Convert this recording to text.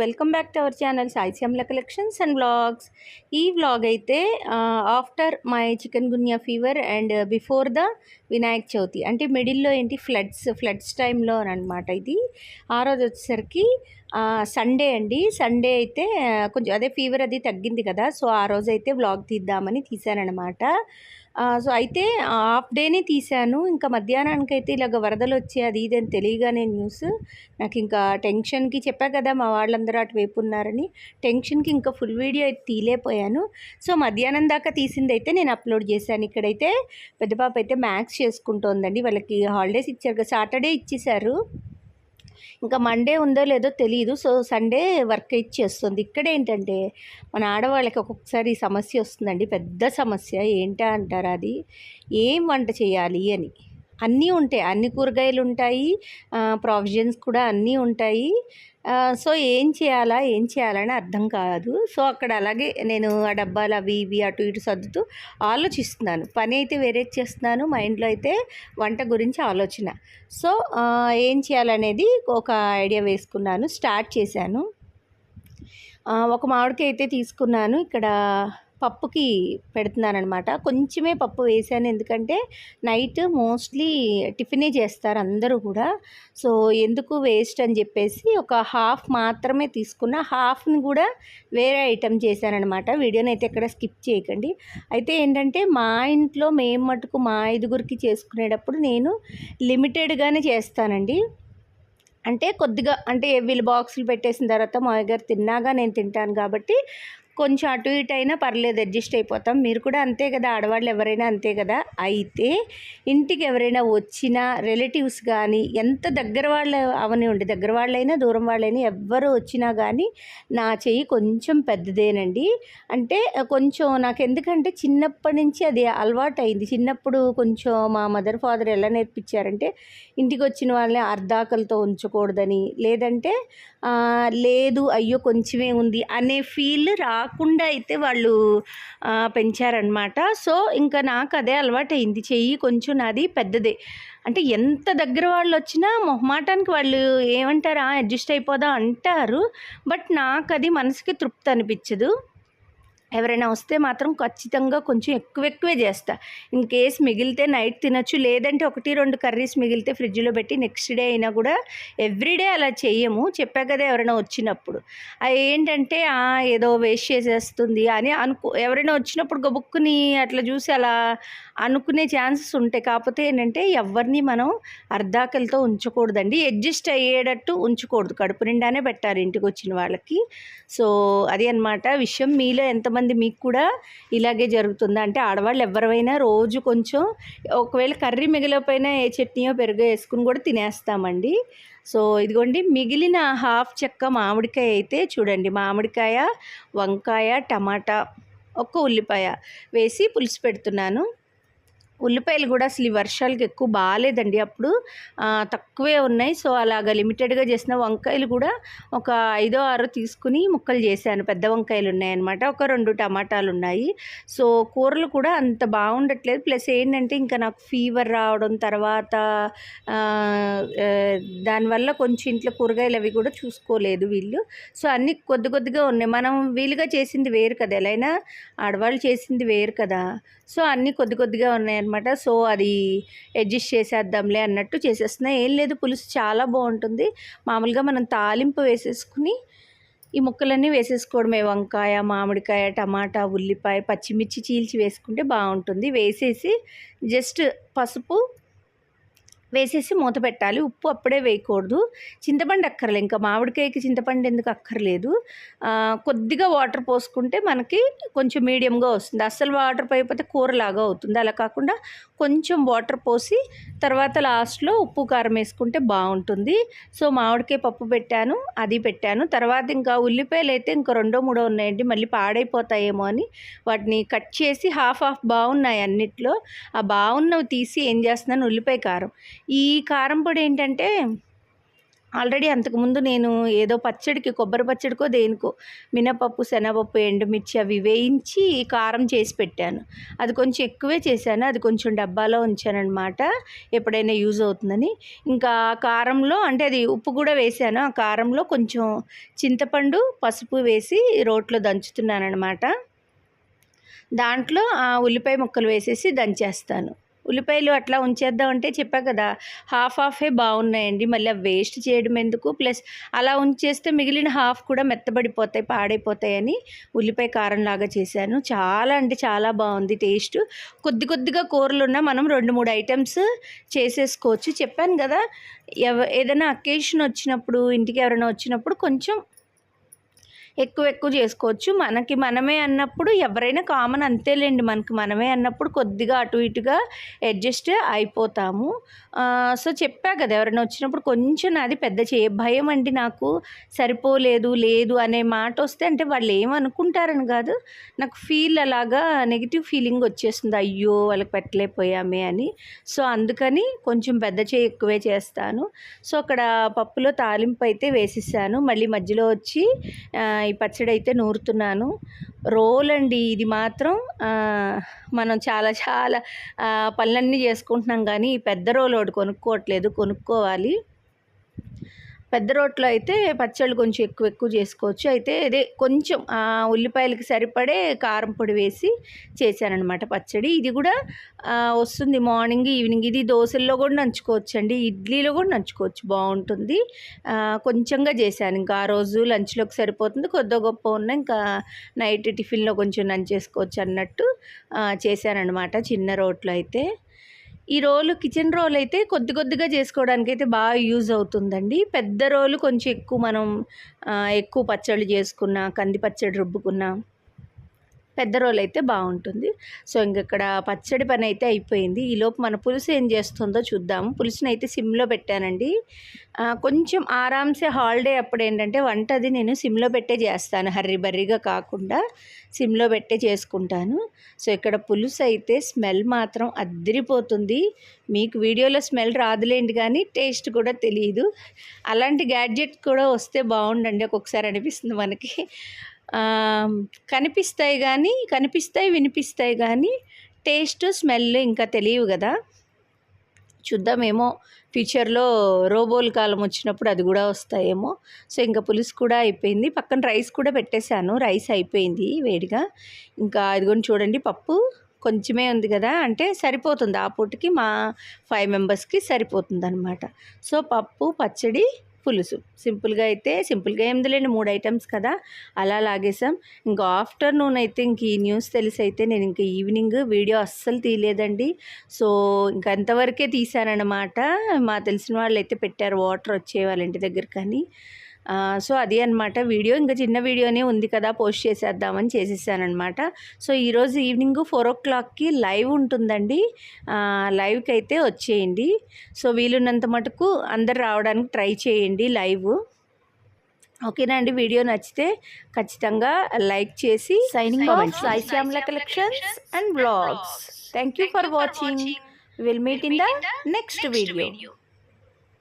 Welcome back to our channel Saishyamla collections and vlogs ఈ vlog అయితే after my chikungunya fever and before the Vinayaka Chavithi అంటే మిడిల్లో ఏంటి floods floods టైంలో అనమాట ఇది. ఆ రోజు వచ్చేసరికి సండే అండి. సండే అయితే కొంచెం అదే ఫీవర్ అది తగ్గింది కదా. సో ఆ రోజు అయితే వ్లాగ్ తీద్దామని తీశానమాట సో అయితే హాఫ్ డేనే తీశాను. ఇంకా మధ్యాహ్నానికి అయితే ఇలాగ వరదలు వచ్చి అది ఇది అని తెలియగానే న్యూస్. నాకు ఇంకా టెన్షన్కి చెప్పా కదా మా వాళ్ళందరూ అటువైపు ఉన్నారని. టెన్షన్కి ఇంకా ఫుల్ వీడియో అయితే తీలేపోయాను సో మధ్యాహ్నం దాకా తీసింది అయితే నేను అప్లోడ్ చేశాను. ఇక్కడైతే పెద్ద పాప అయితే మ్యాథ్స్ చేసుకుంటోందండి. వాళ్ళకి హాలిడేస్ ఇచ్చారు కదా సాటర్డే ఇచ్చేశారు. ఇంకా మండే ఉందో లేదో తెలియదు సో సండే వర్క్ ఇచ్చేస్తుంది. ఇక్కడ ఏంటంటే మన ఆడవాళ్ళకి ఒక్కొక్కసారి సమస్య వస్తుందండి. పెద్ద సమస్య. ఏంటా అంటారు అది? ఏం వంట చేయాలి అని. అన్నీ ఉంటాయి. అన్ని కూరగాయలు ఉంటాయి. ప్రావిజన్స్ కూడా అన్నీ ఉంటాయి. సో ఏం చేయాలా ఏం చేయాలని అర్థం కాదు. సో అక్కడ అలాగే నేను ఆ డబ్బాలు అవి ఇవి అటు ఇటు సర్దుతూ ఆలోచిస్తున్నాను. పని అయితే వేరే చేస్తున్నాను. మైండ్లో అయితే వంట గురించి ఆలోచన. సో ఏం చేయాలనేది ఒక ఐడియా వేసుకున్నాను. స్టార్ట్ చేశాను. ఒక మామిడికాయ అయితే తీసుకున్నాను. ఇక్కడ పప్పుకి పెడుతున్నాను అనమాట కొంచెమే పప్పు వేసాను. ఎందుకంటే నైట్ మోస్ట్లీ టిఫినే చేస్తారు అందరూ కూడా. సో ఎందుకు వేస్ట్ అని చెప్పేసి ఒక హాఫ్ మాత్రమే తీసుకున్న హాఫ్ని కూడా వేరే ఐటెం చేశానమాట వీడియోని అయితే ఎక్కడ స్కిప్ చేయకండి. అయితే ఏంటంటే మా ఇంట్లో మేము మటుకు మా ఐదుగురికి చేసుకునేటప్పుడు నేను లిమిటెడ్గానే చేస్తానండి. అంటే కొద్దిగా అంటే వీళ్ళు బాక్సులు పెట్టేసిన తర్వాత మా గారు తిన్నాగా నేను తింటాను కాబట్టి కొంచెం అటు ఇటు అయినా పర్లేదు అడ్జస్ట్ అయిపోతాం. మీరు కూడా అంతే కదా ఆడవాళ్ళు ఎవరైనా అంతే కదా? అయితే ఇంటికి ఎవరైనా వచ్చినా రిలేటివ్స్ కానీ ఎంత దగ్గర వాళ్ళు అవనివ్వండి దగ్గర వాళ్ళైనా దూరం వాళ్ళైనా ఎవ్వరు వచ్చినా కానీ నా చెయ్యి కొంచెం పెద్దదేనండి. అంటే కొంచెం నాకు ఎందుకంటే చిన్నప్పటి నుంచి అది అలవాటు అయింది చిన్నప్పుడు కొంచెం మా మదర్ ఫాదర్ ఎలా నేర్పించారంటే ఇంటికి వచ్చిన వాళ్ళని అర్ధాకలతో ఉంచకూడదని లేదంటే లేదు అయ్యో కొంచెమే ఉంది అనే ఫీల్ రా కుండ అయితే వాళ్ళు పెంచారనమాట సో ఇంకా నాకు అదే అలవాటైంది చెయ్యి కొంచెం నాది పెద్దదే. అంటే ఎంత దగ్గర వాళ్ళు వచ్చినా మొహమాటానికి వాళ్ళు ఏమంటారా అడ్జస్ట్ అయిపోదా అంటారు. బట్ నాకు అది మనసుకి తృప్తి అనిపించదు ఎవరైనా వస్తే మాత్రం ఖచ్చితంగా కొంచెం ఎక్కువ ఎక్కువే చేస్తా. ఇన్ కేస్ మిగిలితే నైట్ తినొచ్చు లేదంటే ఒకటి రెండు కర్రీస్ మిగిలితే ఫ్రిడ్జ్లో పెట్టి నెక్స్ట్ డే అయినా కూడా ఎవ్రీడే అలా చెయ్యము. చెప్పా కదా ఎవరైనా వచ్చినప్పుడు. అది ఏంటంటే ఏదో వేస్ట్ చేసేస్తుంది అని అనుకో ఎవరైనా వచ్చినప్పుడు గబుక్కుని అట్లా చూసి అలా అనుకునే ఛాన్సెస్ ఉంటాయి. కాకపోతే ఏంటంటే ఎవరిని మనం అర్ధాకలతో ఉంచకూడదండి. అడ్జస్ట్ అయ్యేటట్టు ఉంచకూడదు. కడుపు నిండానే పెట్టారు ఇంటికి వచ్చిన వాళ్ళకి. సో అది అన్నమాట విషయం. మీలో ఎంతమంది మీకు కూడా ఇలాగే జరుగుతుంది? అంటే ఆడవాళ్ళు ఎవరైనా రోజు కొంచెం ఒకవేళ కర్రీ మిగిలిపోయినా ఏ చట్నీయో పెరుగు వేసుకుని కూడా తినేస్తామండి. సో ఇదిగోండి మిగిలిన హాఫ్ చెక్క మామిడికాయ అయితే చూడండి. మామిడికాయ వంకాయ టమాటా ఒక్క ఉల్లిపాయ వేసి పులుసు పెడుతున్నాను. ఉల్లిపాయలు కూడా అసలు ఈ వర్షాలకి ఎక్కువ బాగాలేదండి. అప్పుడు తక్కువే ఉన్నాయి. సో అలాగ లిమిటెడ్గా చేసిన వంకాయలు కూడా ఒక ఐదో ఆరో తీసుకుని ముక్కలు చేశాను. పెద్ద వంకాయలు ఉన్నాయన్నమాట. ఒక రెండు టమాటాలు ఉన్నాయి. సో కూరలు కూడా అంత బాగుండట్లేదు. ప్లస్ ఏంటంటే ఇంకా నాకు ఫీవర్ రావడం తర్వాత దానివల్ల కొంచెం ఇంట్లో కూరగాయలు అవి కూడా చూసుకోలేదు వీళ్ళు. సో అన్నీ కొద్ది కొద్దిగా ఉన్నాయి. మనం వీలుగా చేసింది వేరు కదా. ఎలా అయినా ఆడవాళ్ళు చేసింది వేరు కదా. సో అన్నీ కొద్ది కొద్దిగా ఉన్నాయన్నమాట. సో అది అడ్జస్ట్ చేసేద్దాంలే అన్నట్టు చేసేస్తున్నాయి ఏం లేదు పులుసు చాలా బాగుంటుంది. మామూలుగా మనం తాలింపు వేసేసుకుని ఈ ముక్కలన్నీ వేసేసుకోవడమే. వంకాయ మామిడికాయ టమాటా ఉల్లిపాయ పచ్చిమిర్చి చీల్చి వేసుకుంటే బాగుంటుంది. వేసేసి జస్ట్ పసుపు వేసేసి మూత పెట్టాలి. ఉప్పు అప్పుడే వేయకూడదు. చింతపండు అక్కర్లేదు ఇంకా మామిడికాయకి చింతపండు ఎందుకు అక్కర్లేదు? కొద్దిగా వాటర్ పోసుకుంటే మనకి కొంచెం మీడియంగా వస్తుంది. అస్సలు వాటర్ పోయిపోతే కూరలాగా అవుతుంది. అలా కాకుండా కొంచెం వాటర్ పోసి తర్వాత లాస్ట్లో ఉప్పు కారం వేసుకుంటే బాగుంటుంది. సో మామిడికాయ పప్పు పెట్టాను అది పెట్టాను. తర్వాత ఇంకా ఉల్లిపాయలు అయితే ఇంకా రెండో మూడో ఉన్నాయండి. మళ్ళీ పాడైపోతాయేమో అని వాటిని కట్ చేసి హాఫ్ హాఫ్ బాగున్నాయి అన్నిట్లో. ఆ బాగున్నవి తీసి ఏం చేస్తున్నాను? ఉల్లిపాయ కారం. ఈ కారం పొడి ఏంటంటే ఆల్రెడీ అంతకుముందు నేను ఏదో పచ్చడికి కొబ్బరి పచ్చడికో దేనికో మినపప్పు శనగపప్పు ఎండుమిర్చి అవి వేయించి కారం చేసి పెట్టాను. అది కొంచెం ఎక్కువే చేశాను. అది కొంచెం డబ్బాలో ఉంచానన్నమాట. ఎప్పుడైనా యూజ్ అవుతుందని. ఇంకా కారంలో అంటే అది ఉప్పు కూడా వేసాను ఆ కారంలో కొంచెం చింతపండు పసుపు వేసి రోట్లో దంచుతున్నాను అనమాట దాంట్లో ఆ ఉల్లిపాయ ముక్కలు వేసేసి దంచేస్తాను. ఉల్లిపాయలు అట్లా ఉంచేద్దామంటే చెప్పా కదా హాఫ్ హాఫే బాగున్నాయండి. మళ్ళీ అవి వేస్ట్ చేయడం ఎందుకు? ప్లస్ అలా ఉంచేస్తే మిగిలిన హాఫ్ కూడా మెత్తబడిపోతాయి పాడైపోతాయని ఉల్లిపాయ కారం లాగా చేశాను. చాలా అంటే చాలా బాగుంది టేస్ట్ కొద్ది కొద్దిగా కూరలు ఉన్నా మనం రెండు మూడు ఐటమ్స్ చేసేసుకోవచ్చు. చెప్పాను కదా ఎవ ఏదైనా అకేషన్ వచ్చినప్పుడు ఇంటికి ఎవరైనా వచ్చినప్పుడు కొంచెం ఎక్కువ ఎక్కువ చేసుకోవచ్చు. మనకి మనమే అన్నప్పుడు ఎవరైనా కామన్ అంతేలేండి. మనకి మనమే అన్నప్పుడు కొద్దిగా అటు ఇటుగా అడ్జస్ట్ అయిపోతాము. సో చెప్పా కదా ఎవరైనా వచ్చినప్పుడు కొంచెం నాది పెద్ద చే భయం అండి నాకు. సరిపోలేదు లేదు అనే మాట వస్తే అంటే వాళ్ళు ఏమనుకుంటారని కాదు. నాకు ఫీల్ అలాగా నెగిటివ్ ఫీలింగ్ వచ్చేస్తుంది. అయ్యో వాళ్ళకి పెట్టలేకపోయామే అని. సో అందుకని కొంచెం పెద్ద చేయి ఎక్కువే చేస్తాను. సో అక్కడ పప్పులో తాలింపు అయితే వేసేసాను. మళ్ళీ మధ్యలో వచ్చి ఈ పచ్చడి అయితే నూరుతున్నాను. రోల్ అండి ఇది మాత్రం. మనం చాలా చాలా పనులన్నీ చేసుకుంటున్నాం కానీ ఈ పెద్ద రోల్ ఒకటి కొనుక్కోవట్లేదు కొనుక్కోవాలి. పెద్ద రోట్లో అయితే పచ్చళ్ళు కొంచెం ఎక్కువ ఎక్కువ చేసుకోవచ్చు. అయితే అదే కొంచెం ఉల్లిపాయలకి సరిపడే కారం పొడి వేసి చేశానమాట పచ్చడి. ఇది కూడా వస్తుంది మార్నింగ్ ఈవినింగ్. ఇది దోశల్లో కూడా నంచుకోవచ్చు అండి ఇడ్లీలో కూడా నంచుకోవచ్చు. బాగుంటుంది. కొంచెంగా చేశాను. ఇంకా ఆ రోజు లంచ్లోకి సరిపోతుంది. కొద్ది గొప్ప ఉన్న ఇంకా నైట్ టిఫిన్లో కొంచెం నంచేసుకోవచ్చు అన్నట్టు చేశానమాట చిన్న రోట్లో అయితే. ఈ రోలు కిచెన్ రోల్ అయితే కొద్ది కొద్దిగా చేసుకోవడానికి అయితే బాగా యూజ్ అవుతుందండి. పెద్ద రోలు కొంచెం ఎక్కువ మనం ఎక్కువ పచ్చళ్ళు చేసుకున్న కంది పచ్చడి రుబ్బుకున్న పెద్ద రోల్ అయితే బాగుంటుంది. సో ఇంకక్కడ పచ్చడి పని అయితే అయిపోయింది ఈలోపు మన పులుసు ఏం చేస్తుందో చూద్దాము పులుసుని అయితే సిమ్లో పెట్టానండి. కొంచెం ఆరామ్సే హాలిడే అప్పుడు ఏంటంటే వంట అది నేను సిమ్లో పెట్టే చేస్తాను. హర్రి బర్రీగా కాకుండా సిమ్లో పెట్టే చేసుకుంటాను. సో ఇక్కడ పులుసు అయితే స్మెల్ మాత్రం అద్దరిపోతుంది. మీకు వీడియోలో స్మెల్ రాదులేండి కానీ టేస్ట్ కూడా తెలియదు అలాంటి గ్యాడ్జెట్ కూడా వస్తే బాగుండండి. ఒక్కొక్కసారి అనిపిస్తుంది మనకి. కనిపిస్తాయి కానీ కనిపిస్తాయి వినిపిస్తాయి కానీ టేస్ట్ స్మెల్ ఇంకా తెలియవు కదా చూద్దామేమో ఫ్యూచర్లో రోబోల్ కాలం వచ్చినప్పుడు అది కూడా వస్తాయేమో. సో ఇంకా పులుసు కూడా అయిపోయింది. పక్కన రైస్ కూడా పెట్టేశాను. రైస్ అయిపోయింది వేడిగా. ఇంకా కూడా చూడండి పప్పు. కొంచెమే ఉంది కదా అంటే సరిపోతుంది. ఆ పూటకి మా ఫైవ్ మెంబర్స్కి సరిపోతుంది అనమాట సో పప్పు పచ్చడి పులుసు. సింపుల్గా అయితే సింపుల్గా ఏమిదిలేండి మూడు ఐటమ్స్ కదా అలా లాగేసాం. ఇంకా ఆఫ్టర్నూన్ అయితే ఇంక ఈ న్యూస్ తెలిసి అయితే నేను ఇంక ఈవినింగ్ వీడియో అస్సలు తీయలేదండి. సో ఇంకా అంతవరకే తీశానన్నమాట. మా తెలిసిన వాళ్ళు అయితే పెట్టారు వాటర్ వచ్చే వాళ్ళ ఇంటి దగ్గర కానీ. సో అది అనమాట వీడియో ఇంకా చిన్న వీడియోనే ఉంది కదా పోస్ట్ చేసేద్దామని చేసేసానమాట సో ఈరోజు ఈవినింగ్ ఫోర్ ఓ క్లాక్కి లైవ్ ఉంటుందండి. లైవ్కి అయితే వచ్చేయండి. సో వీలున్నంత మటుకు అందరు రావడానికి ట్రై చేయండి లైవ్. ఓకేనా అండి? వీడియో నచ్చితే ఖచ్చితంగా లైక్ చేసి signing Sai Shyamla collections and blogs thank you for watching will meet in the next video